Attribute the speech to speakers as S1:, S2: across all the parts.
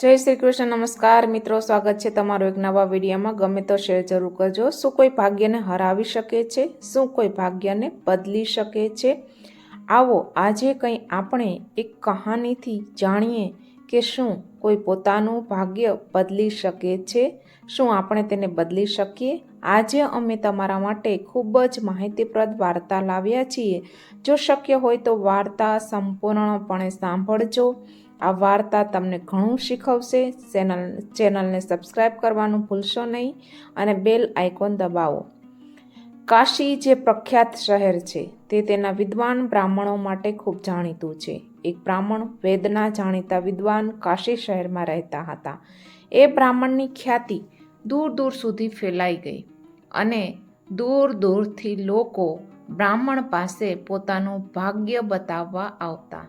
S1: જય શ્રી કૃષ્ણ, નમસ્કાર. મિત્રો, સ્વાગત છે તમારો એક નવા વિડીયોમાં. ગમે તો શેર જરૂર કરજો. શું કોઈ ભાગ્યને હરાવી શકે છે? શું કોઈ ભાગ્યને બદલી શકે છે? આવો, આજે કંઈ આપણે એક કહાનીથી જાણીએ કે શું કોઈ પોતાનું ભાગ્ય બદલી શકે છે? શું આપણે તેને બદલી શકીએ? આજે અમે તમારા માટે ખૂબ જ માહિતીપ્રદ વાર્તા લાવ્યા છીએ. જો શક્ય હોય તો વાર્તા સંપૂર્ણપણે સાંભળજો. આ વાર્તા તમને ઘણું શીખવશે. ચેનલ, ચેનલને સબસ્ક્રાઈબ કરવાનું ભૂલશો નહીં અને બેલ આઇકોન દબાવો. કાશી જે પ્રખ્યાત શહેર છે, તે તેના વિદ્વાન બ્રાહ્મણો માટે ખૂબ જાણીતું છે. એક બ્રાહ્મણ વેદના જાણીતા વિદ્વાન કાશી શહેરમાં રહેતા હતા. એ બ્રાહ્મણની ખ્યાતિ દૂર દૂર સુધી ફેલાઈ ગઈ અને દૂર દૂરથી લોકો બ્રાહ્મણ પાસે પોતાનું ભાગ્ય બતાવવા આવતા.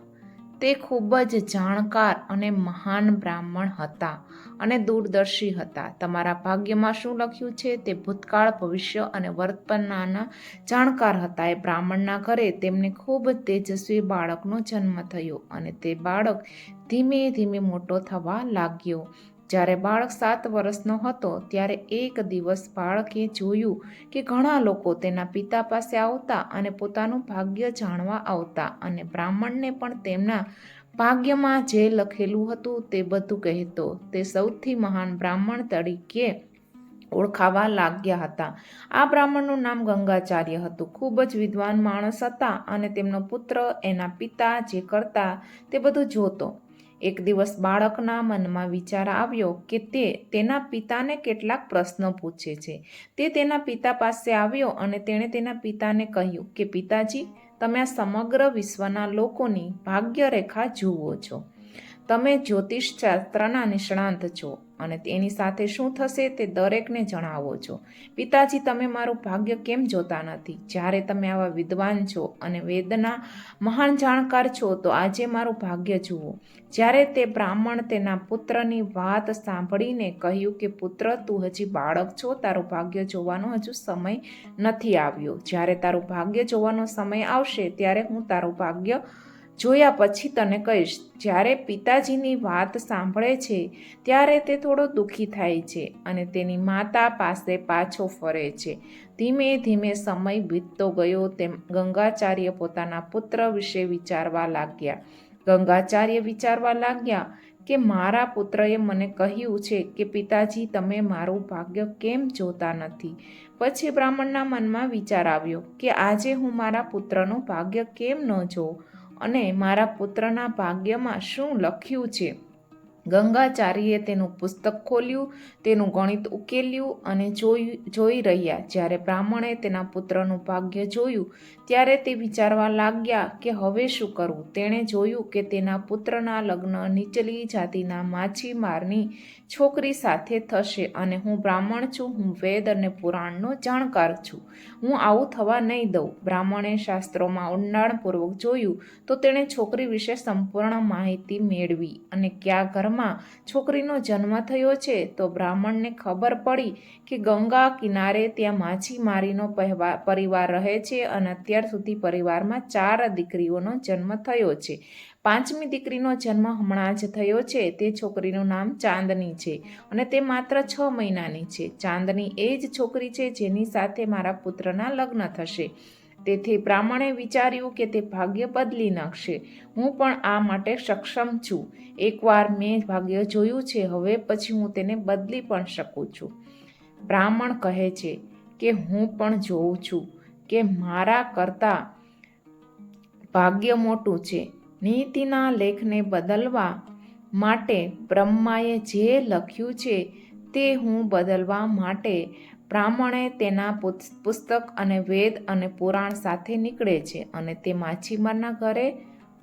S1: તે ખૂબ જ જાણકાર અને મહાન બ્રાહ્મણ હતા અને દૂરદર્શી હતા. તમારા ભાગ્યમાં શું લખ્યું છે? તે ભૂતકાળ, ભવિષ્ય અને વર્તમાનના જાણકાર હતા. એ બ્રાહ્મણના ઘરે તેમને ખૂબ તેજસ્વી બાળકનો જન્મ થયો અને તે બાળક ધીમે ધીમે મોટો થવા લાગ્યો. જ્યારે બાળક સાત વર્ષનો હતો ત્યારે એક દિવસ બાળકે જોયું કે ઘણા લોકો તેના પિતા પાસે આવતા અને પોતાનું ભાગ્ય જાણવા આવતા અને બ્રાહ્મણને પણ તેમના ભાગ્યમાં જે લખેલું હતું તે બધું કહેતો. તે સૌથી મહાન બ્રાહ્મણ તરીકે ઓળખાવા લાગ્યા હતા. આ બ્રાહ્મણનું નામ ગંગાચાર્ય હતું. ખૂબ જ વિદ્વાન માણસ હતા અને તેમનો પુત્ર, એના પિતા જે કરતા તે બધું જોતો. એક દિવસ બાળકના મનમાં વિચાર આવ્યો કે તે તેના પિતાને કેટલાક પ્રશ્નો પૂછે છે. તે તેના પિતા પાસે આવ્યો અને તેણે તેના પિતાને કહ્યું કે, પિતાજી, તમે આ સમગ્ર વિશ્વના લોકોની ભાગ્યરેખા જુઓ છો. તમે જ્યોતિષશાસ્ત્રના નિષ્ણાંત છો અને તેની સાથે શું થશે તે દરેકને જણાવો છો. પિતાજી, તમે મારું ભાગ્ય કેમ જોતા નથી? જ્યારે તમે આવા વિદ્વાન છો અને વેદના મહાન જાણકાર છો, તો આજે મારું ભાગ્ય જુઓ. જ્યારે તે બ્રાહ્મણ તેના પુત્રની વાત સાંભળીને કહ્યું કે, પુત્ર, તું હજી બાળક છો, તારું ભાગ્ય જોવાનો હજુ સમય નથી આવ્યો. જ્યારે તારું ભાગ્ય જોવાનો સમય આવશે, ત્યારે હું તારું ભાગ્ય જોયા પછી તને કહીશ, જ્યારે પિતાજીની વાત સાંભળે છે, ત્યારે તે થોડો દુઃખી થાય છે અને તેની માતા પાસે પાછો ફરે છે. ધીમે ધીમે સમય વીતતો ગયો, તેમ ગંગાચાર્ય પોતાના પુત્ર વિશે વિચારવા લાગ્યા. ગંગાચાર્ય વિચારવા લાગ્યા કે મારા પુત્રએ મને કહ્યું છે કે, પિતાજી, તમે મારું ભાગ્ય કેમ જોતા નથી? પછી બ્રાહ્મણના મનમાં વિચાર આવ્યો કે, આજે હું મારા પુત્રનું ભાગ્ય કેમ ન જોઉં? અને મારા પુત્રના ભાગ્યમાં શું લખ્યું છે? ગંગાચાર્યે તેનું પુસ્તક ખોલ્યું, તેનું ગણિત ઉકેલ્યું અને જોઈ જોઈ રહ્યા. જ્યારે બ્રાહ્મણે તેના પુત્રનું ભાગ્ય જોયું, ત્યારે તે વિચારવા લાગ્યા કે હવે શું કરવું? તેણે જોયું કે તેના પુત્રના લગ્ન નીચલી જાતિના માછીમારની છોકરી સાથે થશે અને હું બ્રાહ્મણ છું, હું વેદ અને પુરાણનો જાણકાર છું. હું આવું થવા નહીં દઉં. બ્રાહ્મણે શાસ્ત્રોમાં ઊંડાણપૂર્વક જોયું તો તેણે છોકરી વિશે સંપૂર્ણ માહિતી મેળવી અને કયા ઘરમાં છોકરીનો જન્મ થયો છે, તો બ્રાહ્મણને ખબર પડી કે ગંગા કિનારે ત્યાં માછીમારીનો પરિવાર રહે છે અને અત્યાર સુધી પરિવારમાં ચાર દીકરીઓનો જન્મ થયો છે. પાંચમી દીકરીનો જન્મ હમણાં જ થયો છે, તે છોકરીનું નામ ચાંદની છે અને તે માત્ર છ મહિનાની છે. ચાંદની એ જ છોકરી છે જેની સાથે મારા પુત્રના લગ્ન થશે. તેથી બ્રાહ્મણે વિચાર્યું કે તે ભાગ્ય બદલી નાખશે. હું પણ આ માટે સક્ષમ છું. એકવાર મેં ભાગ્ય જોયું છે, હવે પછી હું તેને બદલી પણ શકું છું. બ્રાહ્મણ કહે છે કે હું પણ જોઉં છું કે મારા કરતાં ભાગ્ય મોટું છે. નીતિના લેખને બદલવા માટે બ્રહ્માએ જે લખ્યું છે તે હું બદલવા માટે બ્રાહ્મણે તેના પુસ્તક અને વેદ અને પુરાણ સાથે નીકળે છે અને તે માછીમારના ઘરે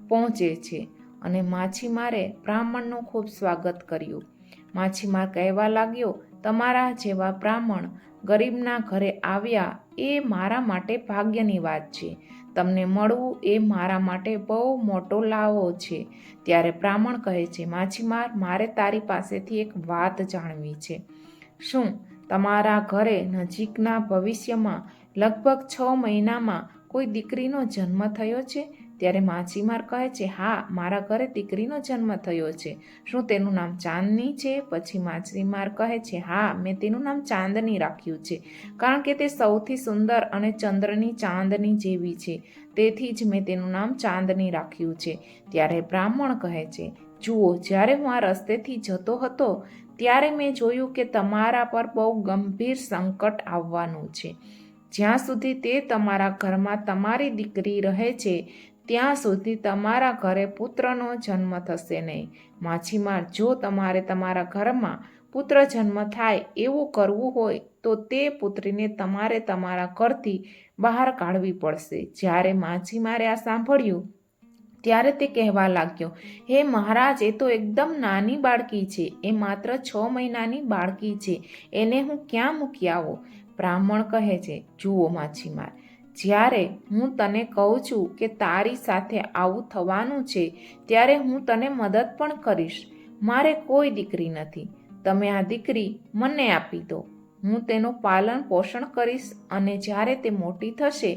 S1: પહોંચે છે અને માછીમારે બ્રાહ્મણનું ખૂબ સ્વાગત કર્યું. માછીમાર કહેવા લાગ્યો, તમારા જેવા બ્રાહ્મણ ગરીબના ઘરે આવ્યા એ મારા માટે ભાગ્યની વાત છે. તમને મળવું એ મારા માટે બહુ મોટો લાવો છે. ત્યારે બ્રાહ્મણ કહે છે, માછીમાર, મારે તારી પાસેથી એક વાત જાણવી છે. શું? તમારા ઘરે નજીકના ભવિષ્યમાં લગભગ છ મહિનામાં કોઈ દીકરીનો જન્મ થયો છે? ત્યારે માછીમાર કહે છે, હા, મારા ઘરે દીકરીનો જન્મ થયો છે. શું તેનું નામ ચાંદની છે? પછી માછીમાર કહે છે, હા, મેં તેનું નામ ચાંદની રાખ્યું છે, કારણ કે તે સૌથી સુંદર અને ચંદ્રની ચાંદની જેવી છે. તેથી જ મેં તેનું નામ ચાંદની રાખ્યું છે. ત્યારે બ્રાહ્મણ કહે છે, જુઓ, જ્યારે હું આ રસ્તેથી જતો હતો ત્યારે મેં જોયું કે તમારા પર બહુ ગંભીર સંકટ આવવાનું છે. જ્યાં સુધી તે તમારા ઘરમાં તમારી દીકરી રહે છે, ત્યાં સુધી તમારા ઘરે પુત્રનો જન્મ થશે નહીં. માછીમાર, જો તમારે તમારા ઘરમાં પુત્ર જન્મ થાય એવું કરવું હોય, તો તે પુત્રીને તમારે તમારા ઘરથી બહાર કાઢવી પડશે. જ્યારે માછીમારે આ સાંભળ્યું ત્યારે તે કહેવા લાગ્યો, હે મહારાજ, એ તો એકદમ નાની બાળકી છે. એ માત્ર છ મહિનાની બાળકી છે. એને હું ક્યાં મૂકી આવો? બ્રાહ્મણ કહે છે, જુઓ માછીમાર, જ્યારે હું તને કહું છું કે તારી સાથે આવું થવાનું છે, ત્યારે હું તને મદદ પણ કરીશ. મારે કોઈ દીકરી નથી. તમે આ દીકરી મને આપી દો. હું તેનું પાલન પોષણ કરીશ અને જ્યારે તે મોટી થશે,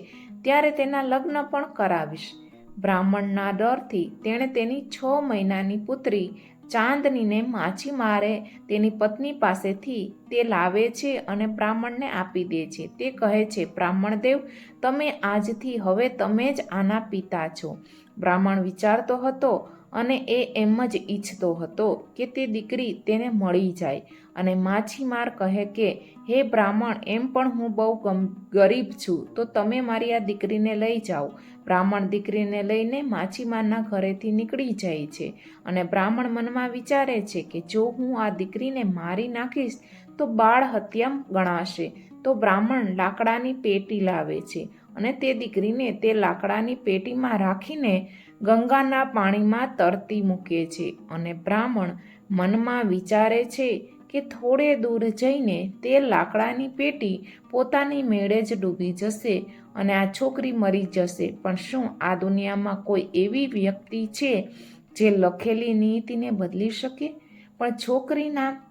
S1: ત્યારે તેના લગ્ન પણ કરાવીશ. બ્રાહ્મણના ડરથી તેણે તેની છ મહિનાની પુત્રી ચાંદનીને માછીમારે તેની પત્ની પાસેથી તે લાવે છે અને બ્રાહ્મણને આપી દે છે. તે કહે છે બ્રાહ્મણદેવ તમે આજથી હવે તમે જ આના પિતા છો. બ્રાહ્મણ વિચારતો હતો અને એ એમ જ ઈચ્છતો હતો કે તે દીકરી તેને મળી જાય. અને માછીમાર કહે કે, હે બ્રાહ્મણ, એમ પણ હું બહુ ગરીબ છું, તો તમે મારી આ દીકરીને લઈ જાઓ. બ્રાહ્મણ દીકરીને લઈને માછીમારના ઘરેથી નીકળી જાય છે. અને બ્રાહ્મણ મનમાં વિચારે છે કે, જો હું આ દીકરીને મારી નાખીશ, તો બાળ હત્યા ગણાશે. તો બ્રાહ્મણ લાકડાની પેટી લાવે છે. અને તે દીકરીને તે લાકડાની પેટીમાં રાખીને ગંગાના પાણીમાં તરતી મૂકે છે અને બ્રાહ્મણ મનમાં વિચારે છે કે થોડે દૂર જઈને તે લાકડાની પેટી પોતાની મેળે જ ડૂબી જશે અને આ છોકરી મરી જશે. પણ શું આ દુનિયામાં કોઈ એવી વ્યક્તિ છે જે લખેલી નીતિને બદલી શકે? પણ છોકરીના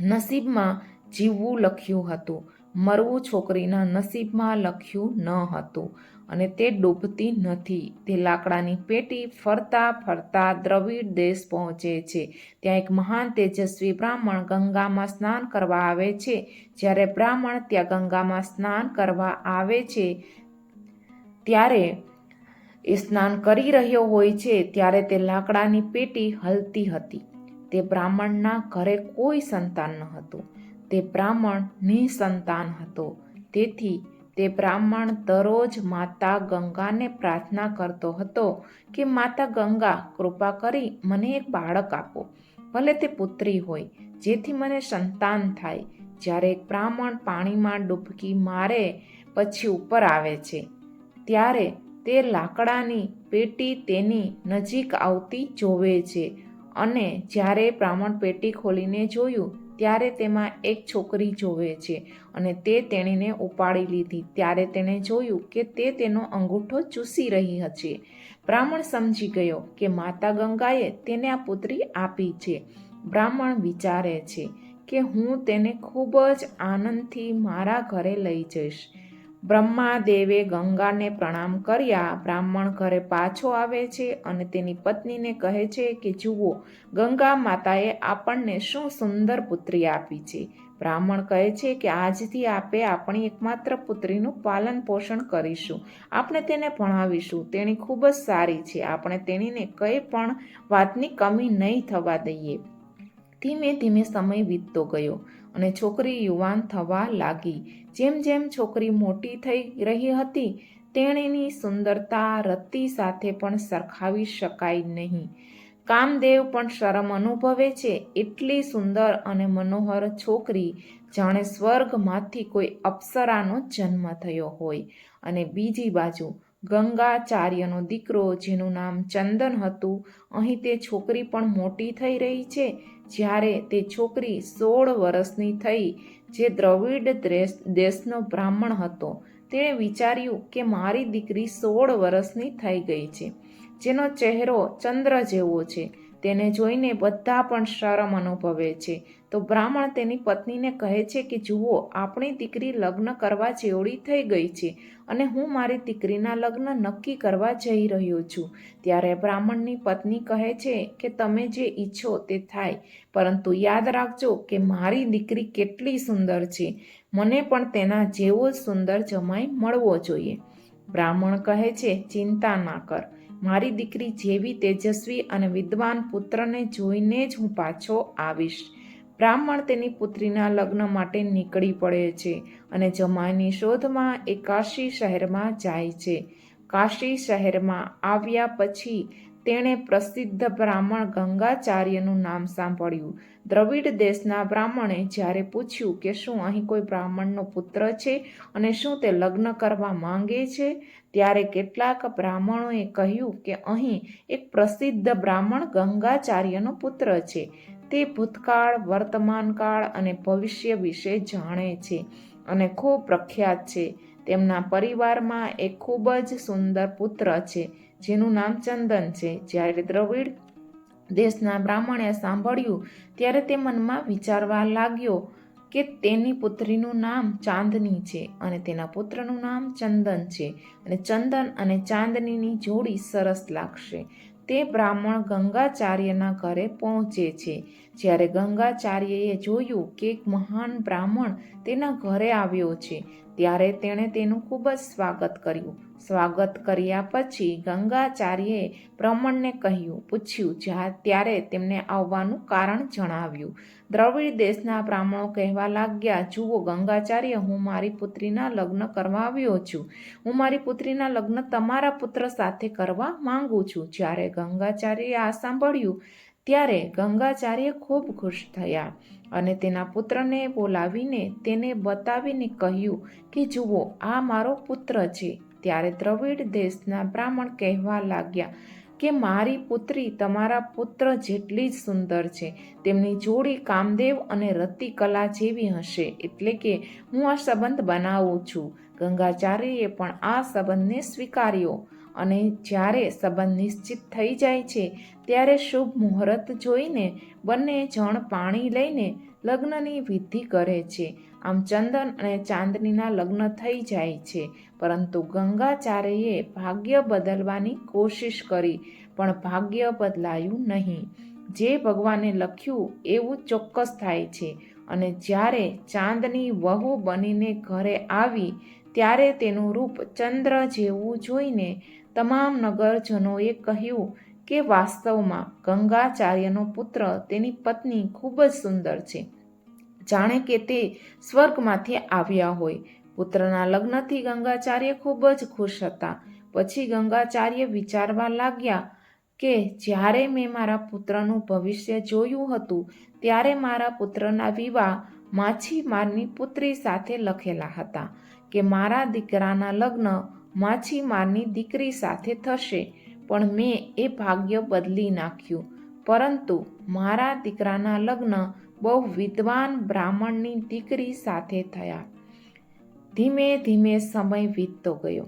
S1: નસીબમાં જીવવું લખ્યું હતું. મરવું છોકરીના નસીબમાં લખ્યું ન હતું. અને તે ડૂબતી નથી. તે લાકડાની પેટી ફરતા ફરતા દ્રવિડ દેશ પહોંચે છે. ત્યાં એક મહાન તેજસ્વી બ્રાહ્મણ ગંગામાં સ્નાન કરવા આવે છે. જ્યારે બ્રાહ્મણ ત્યાં ગંગામાં સ્નાન કરવા આવે છે, ત્યારે એ સ્નાન કરી રહ્યો હોય છે, ત્યારે તે લાકડાની પેટી હલતી હતી. તે બ્રાહ્મણના ઘરે કોઈ સંતાન ન હતું. તે બ્રાહ્મણ નિસંતાન હતો. તેથી તે બ્રાહ્મણ દરરોજ માતા ગંગાને પ્રાર્થના કરતો હતો કે, માતા ગંગા, કૃપા કરી મને એક બાળક આપો. ભલે તે પુત્રી હોય, જેથી મને સંતાન થાય. જ્યારે એક બ્રાહ્મણ પાણીમાં ડૂબકી મારે, પછી ઉપર આવે છે. ત્યારે તે લાકડાની પેટી તેની નજીક આવતી જોવે છે. અને જ્યારે બ્રાહ્મણ પેટી ખોલીને જોયું ત્યારે તેમાં એક છોકરી જોવે છે અને તે તેણીને ઉપાડી લીધી. ત્યારે તેણે જોયું કે તે તેનો અંગૂઠો ચૂસી રહી હતી બ્રાહ્મણ સમજી ગયો કે માતા ગંગાએ તેને આ પુત્રી આપી છે. બ્રાહ્મણ વિચારે છે કે હું તેને ખૂબ જ આનંદથી મારા ઘરે લઈ જઈશ. બ્રહ્માદેવે ગંગાને પ્રણામ કર્યા. બ્રાહ્મણ ઘરે પાછો આવે છે અને તેની પત્નીને કહે છે કે, જુઓ, ગંગા માતાએ આપણને શું સુંદર પુત્રી આપી છે. બ્રાહ્મણ કહે છે કે, આજથી આપે આપણી એકમાત્ર પુત્રીનું પાલન પોષણ કરીશું. આપણે તેને ભણાવીશું. તેણી ખૂબ જ સારી છે. આપણે તેણીને કંઈ પણ વાતની કમી નહીં થવા દઈએ. ધીમે ધીમે સમય વીતતો ગયો. અને છોકરી યુવાન થવા લાગી. જેમ જેમ છોકરી મોટી થઈ રહી હતી, તેણીની સુંદરતા રતિ સાથે પણ સરખાવી શકાય નહીં. કામદેવ પણ શરમ અનુભવે છે, એટલી સુંદર અને મનોહર છોકરી, જાણે સ્વર્ગમાંથી કોઈ અપ્સરાનો જન્મ થયો હોય. અને બીજી બાજુ ગંગાચાર્યનો દીકરો, જેનું નામ ચંદન હતું, અહીં તે છોકરી પણ મોટી થઈ રહી છે, જ્યારે તે છોકરી સોળ વર્ષની થઈ, જે દ્રવિડ દેશનો બ્રાહ્મણ હતો. તેણે વિચાર્યું કે મારી દીકરી સોળ વર્ષની થઈ ગઈ છે, જેનો ચહેરો ચંદ્ર જેવો છે. તેને જોઈને બધા પણ શરમ અનુભવે છે. તો બ્રાહ્મણ તેની પત્નીને કહે છે કે, જુઓ, આપણી દીકરી લગ્ન કરવા જેવડી થઈ ગઈ છે અને હું મારી દીકરીના લગ્ન નક્કી કરવા જઈ રહ્યો છું. ત્યારે બ્રાહ્મણની પત્ની કહે છે કે, તમે જે ઈચ્છો તે થાય, પરંતુ યાદ રાખજો કે મારી દીકરી કેટલી સુંદર છે. મને પણ તેના જેવો જ સુંદર જમાઈ મળવો જોઈએ. બ્રાહ્મણ કહે છે, ચિંતા ના કર. મારી દીકરી જેવી તેજસ્વી અને વિદ્વાન પુત્રને જોઈને જ હું પાછો આવીશ. બ્રાહ્મણ તેની પુત્રીના લગ્ન માટે નીકળી પડે છે અને જમાઈની શોધમાં એ કાશી શહેરમાં જાય છે. કાશી શહેરમાં આવ્યા પછી તેણે પ્રસિદ્ધ બ્રાહ્મણ ગંગાચાર્યનું નામ સાંભળ્યું. દ્રવિડ દેશના બ્રાહ્મણે જ્યારે પૂછ્યું કે શું અહીં કોઈ બ્રાહ્મણનો પુત્ર છે અને શું તે લગ્ન કરવા માંગે છે, ત્યારે કેટલાક બ્રાહ્મણોએ કહ્યું કે અહીં એક પ્રસિદ્ધ બ્રાહ્મણ ગંગાચાર્યનો પુત્ર છે. તે ભૂતકાળ, વર્તમાનકાળ અને ભવિષ્ય વિશે જાણે છે અને ખૂબ પ્રખ્યાત છે. તેમના પરિવારમાં એક ખૂબ જ સુંદર પુત્ર છે, જેનું નામ ચંદન છે. જ્યારે દ્રવિડ દેશના બ્રાહ્મણે સાંભળ્યું, ત્યારે તે મનમાં વિચારવા લાગ્યો કે તેની પુત્રીનું નામ ચાંદની છે અને તેના પુત્રનું નામ ચંદન છે અને ચંદન અને ચાંદનીની જોડી સરસ લાગશે. તે બ્રાહ્મણ ગંગાચાર્યના ઘરે પહોંચે છે. જ્યારે ગંગાચાર્યએ જોયું કે એક મહાન બ્રાહ્મણ તેના ઘરે આવ્યો છે, ત્યારે તેણે તેનું ખૂબ જ સ્વાગત કર્યું. સ્વાગત કર્યા પછી ગંગાચાર્યે બ્રાહ્મણને કહ્યું, પૂછ્યું, જ્યાં ત્યારે તેમને આવવાનું કારણ જણાવ્યું. દ્રવિડ દેશના બ્રાહ્મણો કહેવા લાગ્યા, જુઓ, ગંગાચાર્ય, હું મારી પુત્રીના લગ્ન કરવા આવ્યો છું. હું મારી પુત્રીના લગ્ન તમારા પુત્ર સાથે કરવા માંગુ છું. જ્યારે ગંગાચાર્યએ આ સાંભળ્યું, ત્યારે ગંગાચાર્ય ખૂબ ખુશ થયા અને તેના પુત્રને બોલાવીને તેને બતાવીને કહ્યું કે, જુઓ, આ મારો પુત્ર છે. ત્યારે દ્રવિડ દેશના બ્રાહ્મણ કહેવા લાગ્યા કે મારી પુત્રી તમારા પુત્ર જેટલી જ સુંદર છે. તેમની જોડી કામદેવ અને રતિકલા જેવી હશે. એટલે કે હું આ સંબંધ બનાવું છું. ગંગાચાર્યએ પણ આ સંબંધને સ્વીકાર્યો અને જ્યારે સંબંધ નિશ્ચિત થઈ જાય છે, ત્યારે શુભ મુહૂર્ત જોઈને બંને જણ પાણી લઈને લગ્નની વિધિ કરે છે. આમ ચંદન અને ચાંદનીના લગ્ન થઈ જાય છે. પરંતુ ગંગાચાર્યએ ભાગ્ય બદલવાની કોશિશ કરી, પણ ભાગ્ય બદલાયું નહીં. જે ભગવાને લખ્યું એવું ચોક્કસ થાય છે અને જ્યારે ચાંદની વહુ બનીને ઘરે આવી, ત્યારે તેનું રૂપ ચંદ્ર જેવું જોઈને તમામ નગરજનોએ કહ્યું કે વાસ્તવમાં ગંગાચાર્યનો પુત્ર તેની પત્ની ખૂબ જ સુંદર છે. જાણે કે તે સ્વર્ગમાંથી આવ્યા હોય પુત્રના લગ્નથી ગંગાચાર્ય ખૂબ જ ખુશ હતા. પછી ગંગાચાર્ય વિચારવા લાગ્યા કે જ્યારે મેં મારા પુત્રનું ભવિષ્ય જોયું હતું, ત્યારે મારા પુત્રના વિવાહ માછીમારની પુત્રી સાથે લખેલા હતા કે મારા દીકરાના લગ્ન માછીમારની દીકરી સાથે થશે, પણ મેં એ ભાગ્ય બદલી નાખ્યું. પરંતુ મારા દીકરાના લગ્ન બહુ વિદ્વાન બ્રાહ્મણની દીકરી સાથે થયા. ધીમે ધીમે સમય વીતતો ગયો.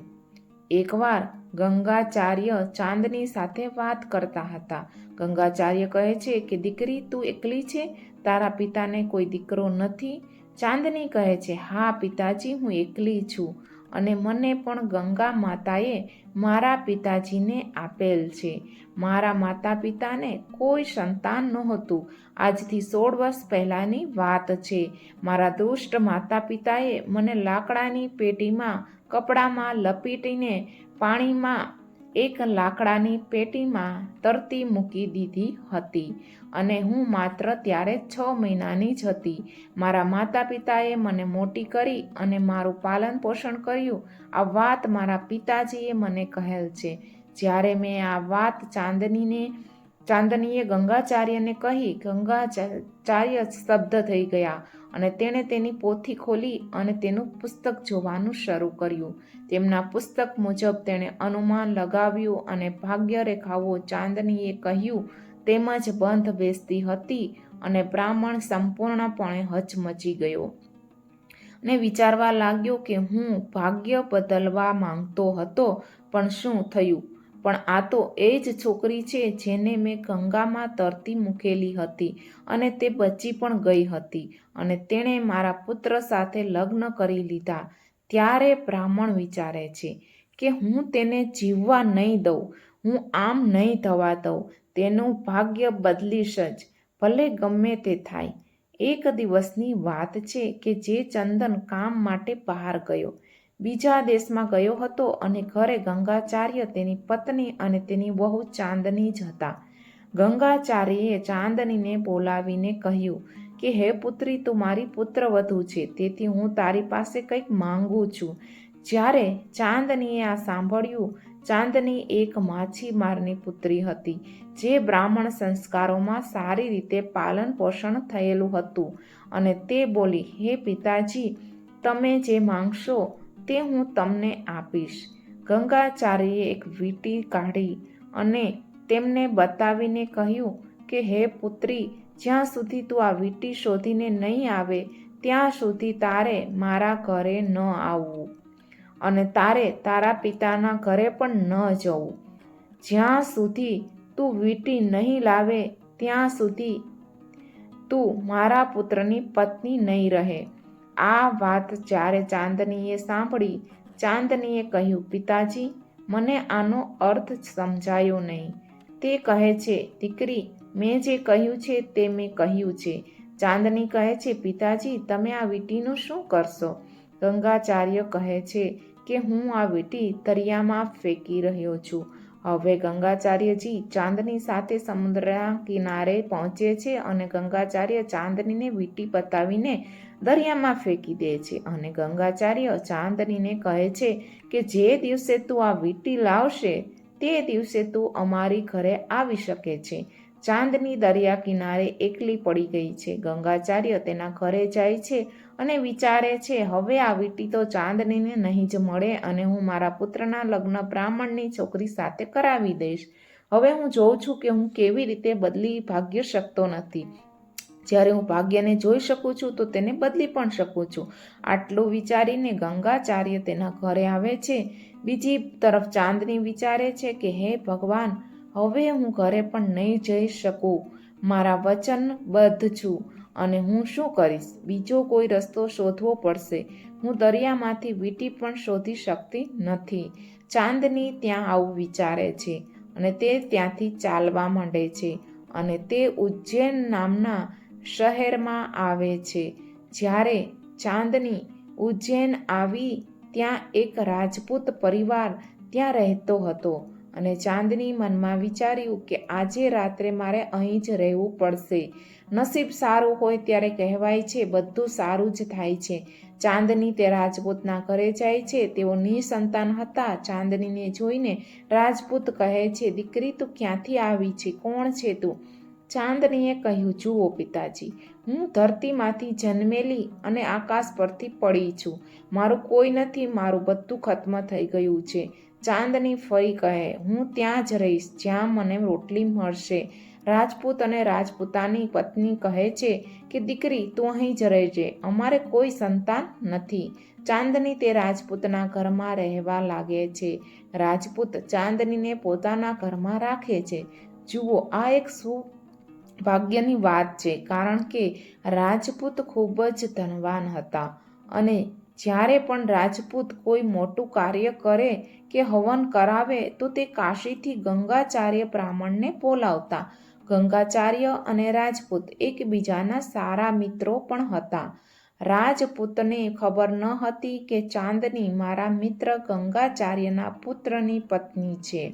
S1: એકવાર ગંગાચાર્ય ચાંદની સાથે વાત કરતા હતા. ગંગાચાર્ય કહે છે કે, દીકરી, તું એકલી છે? તારા પિતાને કોઈ દીકરો નથી? ચાંદની કહે છે, હા, પિતાજી, હું એકલી છું. અને મને પણ ગંગા માતાએ મારા પિતાજીને આપેલ છે. મારા માતા પિતાને કોઈ સંતાન નહોતું. આજથી સોળ વર્ષ પહેલાંની વાત છે. મારા દુષ્ટ માતા પિતાએ મને લાકડાની પેટીમાં, કપડામાં લપેટીને પાણીમાં એક લાકડાની પેટીમાં તરતી મૂકી દીધી હતી અને હું માત્ર ત્યારે છ મહિનાની જ હતી. મારા માતા પિતાએ મને મોટી કરી અને મારું પાલન પોષણ કર્યું. આ વાત મારા પિતાજીએ મને કહેલ છે. જ્યારે મેં આ વાત ચાંદનીને ચાંદનીએ ગંગાચાર્યને કહી ગંગાચાર્ય સ્તબ્ધ થઈ ગયા અને તેણે તેની પોથી ખોલી અને તેનું પુસ્તક જોવાનું શરૂ કર્યું. તેમના પુસ્તક મુજબ તેણે અનુમાન લગાવ્યું અને ભાગ્યરેખાઓ ચાંદનીએ કહ્યું તેમજ બંધ બેસતી હતી અને બ્રાહ્મણ સંપૂર્ણપણે હચમચી ગયો અને વિચારવા લાગ્યો કે હું ભાગ્ય બદલવા માંગતો હતો, પણ શું થયું? પણ આ તો એ જ છોકરી છે જેને મેં ગંગામાં તરતી મૂકેલી હતી અને તે બચી પણ ગઈ હતી અને તેણે મારા પુત્ર સાથે લગ્ન કરી લીધા. ત્યારે બ્રાહ્મણ વિચારે છે કે હું તેને જીવવા નહીં દઉં, હું આમ નહીં થવા દઉં, તેનું ભાગ્ય બદલીશ જ, ભલે ગમે તે થાય. એક દિવસની વાત છે કે જે ચંદન કામ માટે બહાર ગયો. બીજા દેશમાં ગયો હતો અને ઘરે ગંગાચાર્ય તેની પત્ની અને તેની બહુ ચાંદની જ હતા. ગંગાચાર્યએ ચાંદનીને બોલાવીને કહ્યું કે, હે પુત્રી, તું મારી પુત્રવધુ છે, તેથી હું તારી પાસે કંઈક માંગુ છું. જ્યારે ચાંદનીએ આ સાંભળ્યું, ચાંદની એક માછીમારની પુત્રી હતી, જે બ્રાહ્મણ સંસ્કારોમાં સારી રીતે પાલન પોષણ થયેલું હતું અને તે બોલી, હે પિતાજી, તમે જે માંગશો તે હું તમને આપીશ. ગંગાચાર્યએ એક વીટી કાઢી અને તેમને બતાવીને કહ્યું કે, હે પુત્રી, જ્યાં સુધી તું આ વીંટી શોધીને નહીં આવે, ત્યાં સુધી તારે મારા ઘરે ન આવવું અને તારે તારા પિતાના ઘરે પણ ન જવું. જ્યાં સુધી તું વીંટી નહીં લાવે, ત્યાં સુધી તું મારા પુત્રની પત્ની નહીં રહે. આ વાત જ્યારે ચાંદનીએ સાંભળી, ચાંદનીએ કહ્યું, પિતાજી, મને આનો અર્થ સમજાયો નહીં. તે કહે છે, દીકરી, મેં જે કહ્યું છે તે મેં કહ્યું છે. ચાંદની કહે છે, પિતાજી, તમે આ વીંટીનું શું કરશો? ગંગાચાર્ય કહે છે કે, હું આ વીંટી દરિયામાં ફેંકી રહ્યો છું. હવે ગંગાચાર્યજી ચાંદની સાથે સમુદ્રના કિનારે પહોંચે છે અને ગંગાચાર્ય ચાંદનીને વીંટી બતાવીને દરિયામાં ફેંકી દે છે અને ગંગાચાર્ય ચાંદનીને કહે છે કે જે દિવસે તું આ વીંટી લાવશે, તે દિવસે તું અમારી ઘરે આવી શકે છે. ચાંદની દરિયા કિનારે એકલી પડી ગઈ છે. ગંગાચાર્ય તેના ઘરે જાય છે અને વિચારે છે, હવે આ વીંટી તો ચાંદનીને નહીં જ મળે અને હું મારા પુત્રના લગ્ન બ્રાહ્મણની છોકરી સાથે કરાવી દઈશ. હવે હું જોઉં છું કે હું કેવી રીતે બદલી ભાગ્ય શકતો નથી. જ્યારે હું ભાગ્યને જોઈ શકું છું, તો તેને બદલી પણ શકું છું. આટલું વિચારીને ગંગાચાર્ય તેના ઘરે આવે છે. બીજી તરફ ચાંદની વિચારે છે કે, હે ભગવાન, હવે હું ઘરે પણ નહીં જઈ શકું. મારા વચનબદ્ધ છું અને હું શું કરીશ? બીજો કોઈ રસ્તો શોધવો પડશે. હું દરિયામાંથી વીંટી પણ શોધી શકતી નથી. ચાંદની ત્યાં આવું વિચારે છે અને તે ત્યાંથી ચાલવા માંડે છે અને તે ઉજ્જૈન નામના શહેરમાં આવે છે. જ્યારે ચાંદની ઉજ્જૈન આવી, ત્યાં એક રાજપૂત પરિવાર ત્યાં રહેતો હતો અને ચાંદની મનમાં વિચાર્યું કે આજે રાત્રે મારે અહીં જ રહેવું પડશે. નસીબ સારું હોય ત્યારે કહેવાય છે, બધું સારું જ થાય છે. ચાંદની તે રાજપૂતના ઘરે જાય છે. તેઓ નિસંતાન હતા. ચાંદનીને જોઈને રાજપૂત કહે છે, દીકરી, તું ક્યાંથી આવી છે? કોણ છે તું? ચાંદનીએ કહ્યું, જુઓ પિતાજી, હું ધરતીમાંથી જન્મેલી અને આકાશ પરથી પડી છું. મારું કોઈ નથી, મારું બધું ખત્મ થઈ ગયું છે. ચાંદની ફરી કહે, હું ત્યાં જ રહીશ, જ્યાં મને રોટલી મળશે. રાજપૂત અને રાજપૂતાની પત્ની કહે છે કે, દીકરી, તું અહીં જ રહેજે. અમારે કોઈ સંતાન નથી. ચાંદની તે રાજપૂતના ઘરમાં રહેવા લાગે છે. રાજપૂત ચાંદનીને પોતાના ઘરમાં રાખે છે. જુઓ, આ એક સુ ભાગ્યની વાત છે, કારણ કે રાજપૂત ખૂબ જ ધનવાન હતા અને જ્યારે પણ રાજપૂત કોઈ મોટું કાર્ય કરે કે હવન કરાવે, તો તે કાશીથી ગંગાચાર્ય બ્રાહ્મણને બોલાવતા. ગંગાચાર્ય અને રાજપૂત એકબીજાના સારા મિત્રો પણ હતા. રાજપૂતને ખબર ન હતી કે ચાંદની મારા મિત્ર ગંગાચાર્યના પુત્રની પત્ની છે,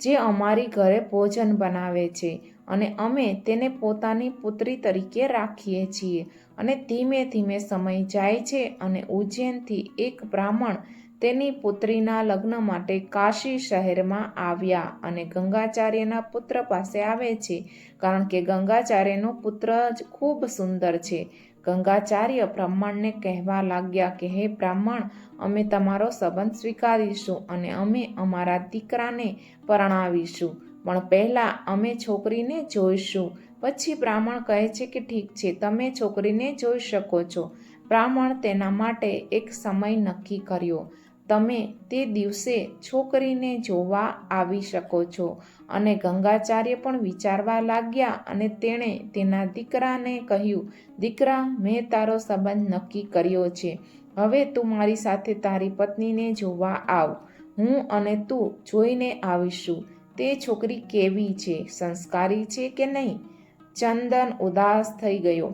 S1: જે અમારી ઘરે ભોજન બનાવે છે. અને અમે તેને પોતાની પુત્રી તરીકે રાખીએ છીએ. અને ધીમે ધીમે સમય જાય છે અને ઉજ્જૈનથી એક બ્રાહ્મણ તેની પુત્રીના લગ્ન માટે કાશી શહેરમાં આવ્યા અને ગંગાચાર્યના પુત્ર પાસે આવે છે. કારણ કે ગંગાચાર્યનો પુત્ર જ ખૂબ સુંદર છે. ગંગાચાર્ય બ્રાહ્મણને કહેવા લાગ્યા કે, હે બ્રાહ્મણ, અમે તમારો સંબંધ સ્વીકારીશું અને અમે અમારા દીકરાને પરણાવીશું. પણ પહેલાં અમે છોકરીને જોઈશું. પછી બ્રાહ્મણ કહે છે કે ઠીક છે, તમે છોકરીને જોઈ શકો છો. બ્રાહ્મણ તેના માટે એક સમય નક્કી કર્યો. તમે તે દિવસે છોકરીને જોવા આવી શકો છો અને ગંગાચાર્ય પણ વિચારવા લાગ્યા અને તેણે તેના દીકરાને કહ્યું, દીકરા, મેં તારો સંબંધ નક્કી કર્યો છે. હવે તું મારી સાથે તારી પત્નીને જોવા આવ. હું અને તું જોઈને આવીશું. તે છોકરી કેવી છે? સંસ્કારી છે કે નહીં? ચંદન ઉદાસ થઈ ગયો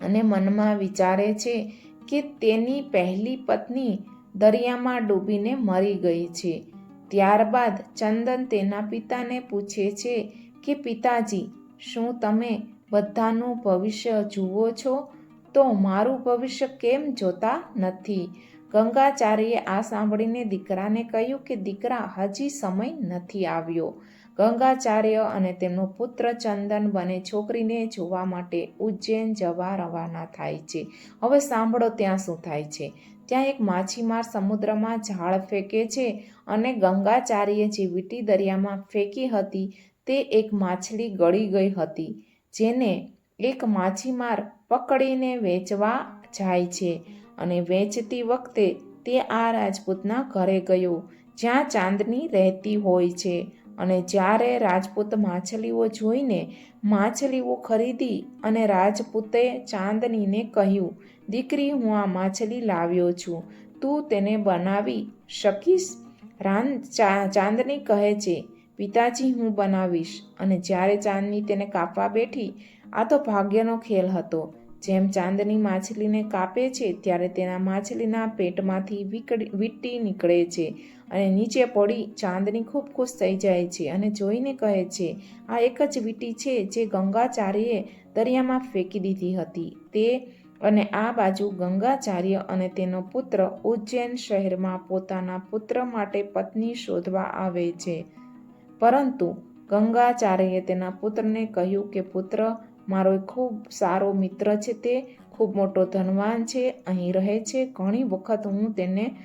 S1: અને મનમાં વિચારે છે કે તેની પહેલી પત્ની દરિયામાં ડૂબીને મરી ગઈ છે. ત્યારબાદ ચંદન તેના પિતાને પૂછે છે કે, પિતાજી, શું તમે બધાનું ભવિષ્ય જુઓ છો? તો મારું ભવિષ્ય કેમ જોતા નથી? ગંગાચાર્યે આ સાંભળીને દીકરાને કહ્યું કે દીકરા હજી સમય નથી આવ્યો. ગંગાચાર્ય અને તેમનો પુત્ર ચંદન બને છોકરીને જોવા માટે ઉજ્જૈન જવા રવાના થાય છે. હવે સાંભળો ત્યાં શું થાય છે. ત્યાં એક માછીમાર સમુદ્રમાં ઝાડ ફેંકે છે અને ગંગાચાર્યે જે વીંટી દરિયામાં ફેંકી હતી તે એક માછલી ગળી ગઈ હતી, જેને એક માછીમાર પકડીને વેચવા જાય છે. અને વેચતી વખતે તે આ રાજપૂતના ઘરે ગયો, જ્યાં ચાંદની રહેતી હોય છે. અને જ્યારે રાજપૂત માછલીઓ જોઈને માછલીઓ ખરીદી અને રાજપૂતે ચાંદનીને કહ્યું, દીકરી, હું આ માછલી લાવ્યો છું. તું તેને બનાવી શકીશ? રાન ચાંદની કહે છે, પિતાજી, હું બનાવીશ. અને જ્યારે ચાંદની તેને કાપવા બેઠી, આ તો ભાગ્યનો ખેલ હતો. જેમ ચાંદની માછલીને કાપે છે, ત્યારે તેના માછલીના પેટમાંથી વીંટી નીકળે છે અને નીચે પડી ચાંદની ખૂબ ખુશ થઈ જાય છે અને જોઈને કહે છે, આ એક જ વીટી છે જે ગંગાચાર્યે દરિયામાં ફેંકી દીધી હતી. તે અને આ બાજુ ગંગાચાર્ય અને તેનો પુત્ર ઉજ્જૈન શહેરમાં પોતાના પુત્ર માટે પત્ની શોધવા આવે છે. પરંતુ ગંગાચાર્યે તેના પુત્રને કહ્યું કે, પુત્ર મારો ખૂબ સારો મિત્ર છે તે, ખૂબ મોટો ધનવાન છે, અહીં રહે છે. ઘણી વખત હું તેને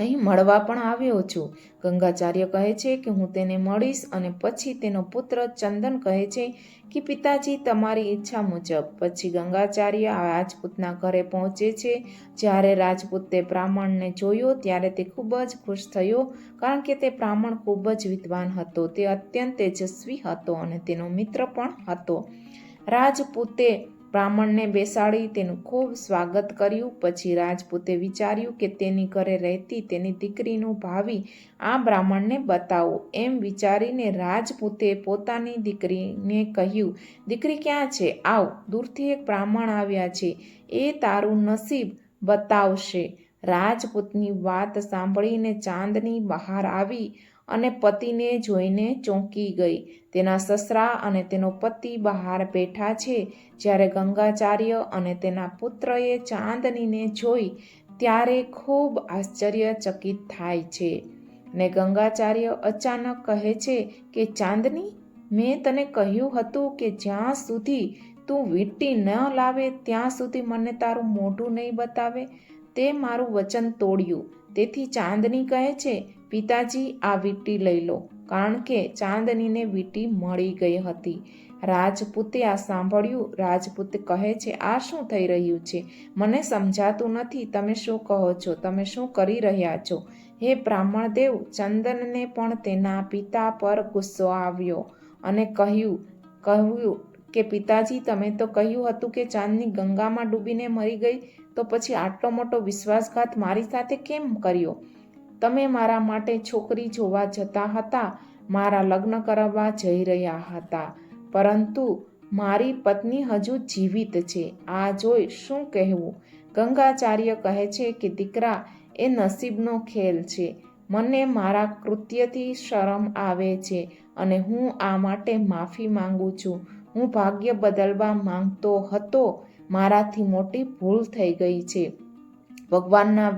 S1: અહીં મળવા પણ આવ્યો છું. ગંગાચાર્ય કહે છે કે હું તેને મળીશ અને પછી તેનો પુત્ર ચંદન કહે છે કે, પિતાજી, તમારી ઈચ્છા મુજબ. પછી ગંગાચાર્ય રાજપૂતના ઘરે પહોંચે છે. જ્યારે રાજપૂત બ્રાહ્મણને જોયો ત્યારે તે ખૂબ જ ખુશ થયો કારણ કે તે બ્રાહ્મણ ખૂબ જ વિદ્વાન હતો. તે અત્યંત તેજસ્વી હતો અને તેનો મિત્ર પણ હતો. રાજપૂતે બ્રાહ્મણને બેસાડી તેનું ખૂબ સ્વાગત કર્યું. પછી રાજપૂતે વિચાર્યું કે તેની ઘરે રહેતી તેની દીકરીનું ભાવિ આ બ્રાહ્મણને બતાવો. એમ વિચારીને રાજપૂતે પોતાની દીકરીને કહ્યું, દીકરી ક્યાં છે? આવ, દૂરથી એક બ્રાહ્મણ આવ્યા છે. એ તારું નસીબ બતાવશે. રાજપૂતની વાત સાંભળીને ચાંદની બહાર આવી અને પતિને જોઈને ચોંકી ગઈ. તેના સસરા અને તેનો પતિ બહાર બેઠા છે. જ્યારે ગંગાચાર્ય અને તેના પુત્રએ ચાંદનીને જોઈ, ત્યારે ખૂબ આશ્ચર્યચકિત થાય છે. ને ગંગાચાર્ય અચાનક કહે છે કે, ચાંદની, મેં તને કહ્યું હતું કે જ્યાં સુધી તું વીંટી ન લાવે, ત્યાં સુધી મને તારું મોઢું નહીં બતાવે. તે મારું વચન તોડ્યું. તેથી ચાંદની કહે છે પિતાજી આ વીંટી લઈ લો, કારણ કે ચાંદનીને વીંટી મળી ગઈ હતી. રાજપૂતે આ સાંભળ્યું, રાજપૂત કહે છે, આ શું થઈ રહ્યું છે? મને સમજાતું નથી, તમે શું કહો છો? તમે શું કરી રહ્યા છો? હે બ્રાહ્મણ દેવ ચંદનને પણ તેના પિતા પર ગુસ્સો આવ્યો અને કહ્યું કહ્યું કે પિતાજી, તમે તો કહ્યું હતું કે ચાંદની ગંગામાં ડૂબીને મરી ગઈ, તો પછી આટલો મોટો વિશ્વાસઘાત મારી સાથે કેમ કર્યો? તમે મારા માટે છોકરી જોવા જતા હતા, મારા લગ્ન કરાવવા જઈ રહ્યા હતા. પરંતુ મારી પત્ની હજુ જીવિત છે. આ જોઈ શું કહેવું? ગંગાચાર્ય કહે છે કે, દીકરા, એ નસીબનો ખેલ છે. મને મારા કૃત્યથી શરમ આવે છે અને હું આ માટે માફી માંગુ છું. હું ભાગ્ય બદલવા માંગતો હતો. મારાથી મોટી ભૂલ થઈ ગઈ છે. ભગવાનના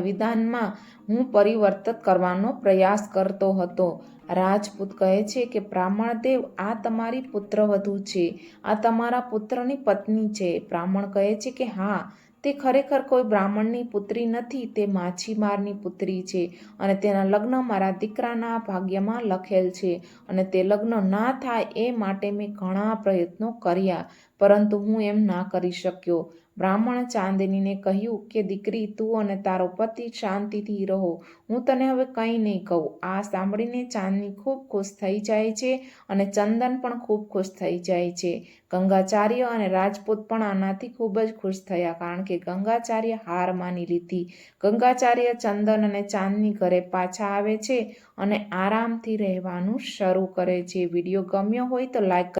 S1: વિધાનમાં હું પરિવર્તન કરવાનો પ્રયાસ કરતો હતો. રાજપૂત કહે છે કે, બ્રાહ્મણદેવ, આ તમારી પુત્રવધુ છે. આ તમારા પુત્રની પત્ની છે. બ્રાહ્મણ કહે છે કે, હા, તે ખરેખર કોઈ બ્રાહ્મણની પુત્રી નથી, તે માછીમારની પુત્રી છે અને તેના લગ્ન મારા દીકરાના ભાગ્યમાં લખેલ છે અને તે લગ્ન ના થાય એ માટે મેં ઘણા પ્રયત્નો કર્યા, પરંતુ હું એમ ના કરી શક્યો. બ્રાહ્મણ ચાંદનીને કહ્યું કે, દીકરી, તું અને તારો પતિ શાંતિથી રહો. હું તને હવે કંઈ નહીં કહું. આ સાંભળીને ચાંદની ખૂબ ખુશ થઈ જાય છે અને ચંદન પણ ખૂબ ખુશ થઈ જાય છે. ગંગાચાર્ય અને રાજપૂત પણ આનાથી ખૂબ જ ખુશ થયા કારણ કે ગંગાચાર્ય હાર માની લીધી. ગંગાચાર્ય ચંદન અને ચાંદની ઘરે પાછા આવે છે અને આરામથી રહેવાનું શરૂ કરે છે. વીડિયો ગમ્યો હોય તો લાઈક